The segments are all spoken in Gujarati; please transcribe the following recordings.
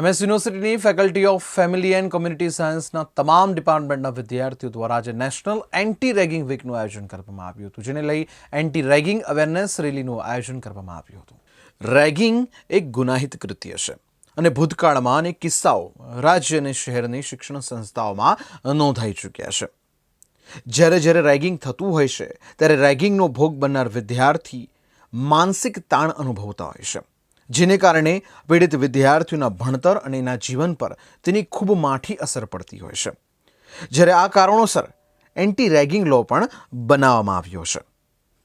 એમએસ યુનિવર્સિટીની faculty of family and community સાયન્સના તમામ ડિપાર્ટમેન્ટના વિદ્યાર્થીઓ દ્વારા આજે નેશનલ એન્ટી રેગિંગ વીકનું આયોજન કરવામાં આવ્યું હતું, જેને લઈ એન્ટી રેગિંગ અવેરનેસ રેલીનું આયોજન કરવામાં આવ્યું હતું. રેગિંગ એક ગુનાહિત કૃત્ય છે અને ભૂતકાળમાં અનેક કિસ્સાઓ રાજ્ય અને શહેરની શિક્ષણ સંસ્થાઓમાં નોંધાઈ ચૂક્યા છે. જ્યારે જ્યારે રેગિંગ થતું હોય છે, ત્યારે રેગિંગનો ભોગ બનનાર વિદ્યાર્થી માનસિક તાણ અનુભવતા હોય છે. જેને કારણે પીડિત વિદ્યાર્થીઓના ભણતર અને એના જીવન પર તેની ખૂબ માઠી અસર પડતી હોય છે. જ્યારે આ કારણોસર એન્ટી રેગિંગ લો પણ બનાવવામાં આવ્યો છે.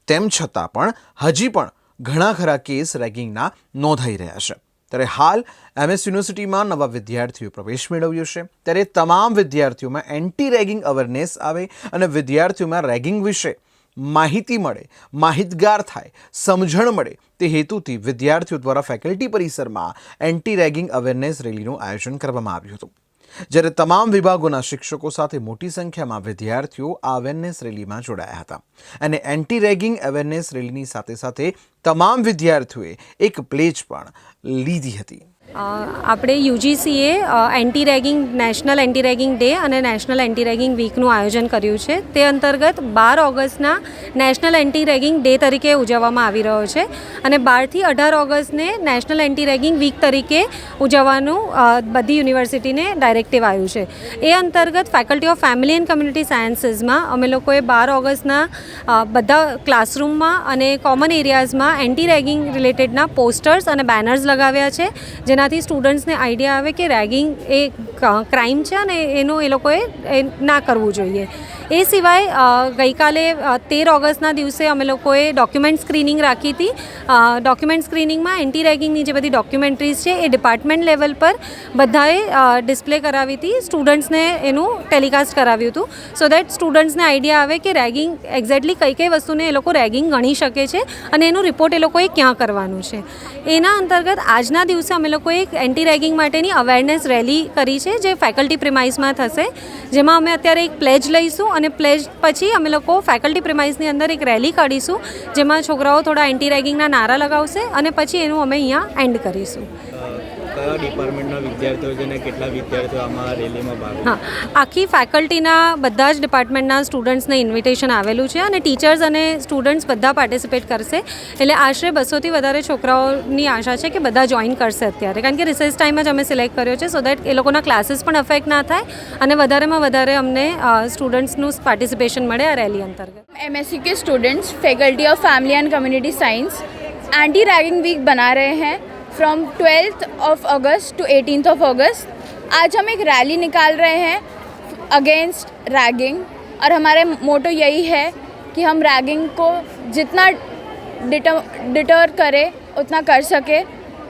તેમ છતાં પણ હજી પણ ઘણા ખરા કેસ રેગિંગના નોંધાઈ રહ્યા છે. ત્યારે હાલ એમએસ યુનિવર્સિટીમાં નવા વિદ્યાર્થીઓ પ્રવેશ મેળવ્યો છે. ત્યારે તમામ વિદ્યાર્થીઓમાં એન્ટી રેગિંગ અવેરનેસ આવે અને વિદ્યાર્થીઓમાં રેગિંગ વિશે માહિતી મળે, માહિતગાર થાય, સમજણ મળે, તે હેતુથી વિદ્યાર્થીઓ દ્વારા ફેકલ્ટી પરિસરમાં એન્ટી રેગિંગ અવેરનેસ રેલીનું આયોજન કરવામાં આવ્યું હતું. જ્યારે તમામ વિભાગોના શિક્ષકો સાથે મોટી સંખ્યામાં વિદ્યાર્થીઓ આ અવેરનેસ રેલીમાં જોડાયા હતા. અને એન્ટી રેગિંગ અવેરનેસ રેલીની સાથે સાથે તમામ વિદ્યાર્થીઓએ એક પ્લેજ પણ લીધી હતી. આપણે યુજીસીએ anti ragging national anti ragging day અને નેશનલ એન્ટી રેગિંગ વીકનું આયોજન કર્યું છે. તે અંતર્ગત બાર ઓગસ્ટના નેશનલ એન્ટી રેગિંગ ડે તરીકે ઉજવવામાં આવી રહ્યો છે અને બારથી અઢાર ઓગસ્ટને નેશનલ એન્ટી રેગિંગ વીક તરીકે ઉજવવાનું બધી યુનિવર્સિટીને ડાયરેક્ટિવ આવ્યું છે. એ અંતર્ગત faculty of family and community સાયન્સીસમાં અમે લોકોએ બાર ઓગસ્ટના બધા ક્લાસરૂમમાં અને કોમન એરિયાઝમાં એન્ટી રેગિંગ રિલેટેડના પોસ્ટર્સ અને બેનર્સ લગાવ્યા છે જેનાથી સ્ટુડન્ટ્સને આઈડિયા આવે કે રેગિંગ એ ક્રાઇમ છે અને એનું એ લોકોએ એ ના કરવું જોઈએ. એ સિવાય ગઈકાલે તેર ઓગસ્ટના દિવસે અમે લોકોએ ડોક્યુમેન્ટ સ્ક્રીનિંગ રાખી હતી. ડોક્યુમેન્ટ સ્ક્રીનિંગમાં એન્ટી રેગિંગની જે બધી ડોક્યુમેન્ટરીઝ છે, એ ડિપાર્ટમેન્ટ લેવલ પર બધાએ ડિસ્પ્લે કરાવી હતી. સ્ટુડન્ટ્સને એનું ટેલિકાસ્ટ કરાવ્યું હતું. સો દેટ સ્ટુડન્ટ્સને આઈડિયા આવે કે રેગિંગ એક્ઝેક્ટલી કઈ કઈ વસ્તુને એ લોકો રેગિંગ ગણી શકે છે અને એનું રિપોર્ટ એ લોકોએ ક્યાં કરવાનું છે. એના અંતર્ગત આજના દિવસે અમે લોકોએ એક એન્ટી રેગિંગ માટેની અવેરનેસ રેલી કરી છે, જે ફેકલ્ટી પ્રિમાઇસમાં થશે. જેમાં અમે અત્યારે એક પ્લેજ લઈશું અને પ્લેજ પછી અમે લોકો ફેકલ્ટી પ્રિમાઇઝની અંદર એક રેલી કાઢીશું, જેમાં છોકરાઓ થોડા એન્ટી રેગિંગના નારા લગાવશે અને પછી એનું અમે અહીંયા એન્ડ કરીશું. કયા ડિપાર્ટમેન્ટના વિદ્યાર્થીઓ છે અને કેટલા વિદ્યાર્થીઓ આમાં રેલીમાં ભાગ લે? હા આખી ફેકલ્ટીના બધા જ ડિપાર્ટમેન્ટના સ્ટુડન્ટ્સને ઇન્વિટેશન આવેલું છે અને ટીચર્સ અને સ્ટુડન્ટ્સ બધા પાર્ટિસિપેટ કરશે એટલે આશરે બસોથી વધારે છોકરાઓની આશા છે કે બધા જોઈન કરશે અત્યારે કારણ કે રિસેસ ટાઈમ જ અમે સિલેક્ટ કર્યો છે સો દેટ એ લોકોના ક્લાસીસ પણ અફેક્ટ ના થાય અને વધારેમાં વધારે અમને સ્ટુડન્ટ્સનું પાર્ટિસિપેશન મળે આ રેલી અંતર્ગત M K students faculty of family and community science anti ragging week बना रहे हैं from twelfth of August to eighteenth of August आज हम एक रैली निकाल रहे हैं अगेंस्ट रैगिंग और हमारे मोटो यही है कि हम रैगिंग को जितना डिटर डिटर करें उतना कर सके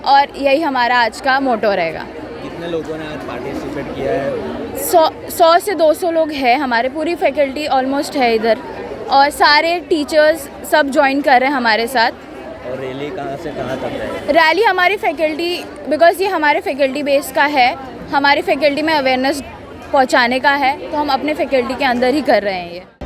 और यही हमारा आज का मोटो रहेगा। कितने लोगों ने आज पार्टिसिपेट किया है? सौ सौ से दो सौ लोग हैं हमारे पूरी फैकल्टी ऑलमोस्ट है इधर और सारे टीचर्स सब ज्वाइन कर रहे हैं हमारे साथ। और रैली कहाँ से कहाँ तक है रैली हमारी फैकल्टी बिकॉज़ ये हमारे फैकल्टी बेस का है, हमारी फैकल्टी में अवेयरनेस पहुँचाने का है तो हम अपने फैकल्टी के अंदर ही कर रहे हैं ये।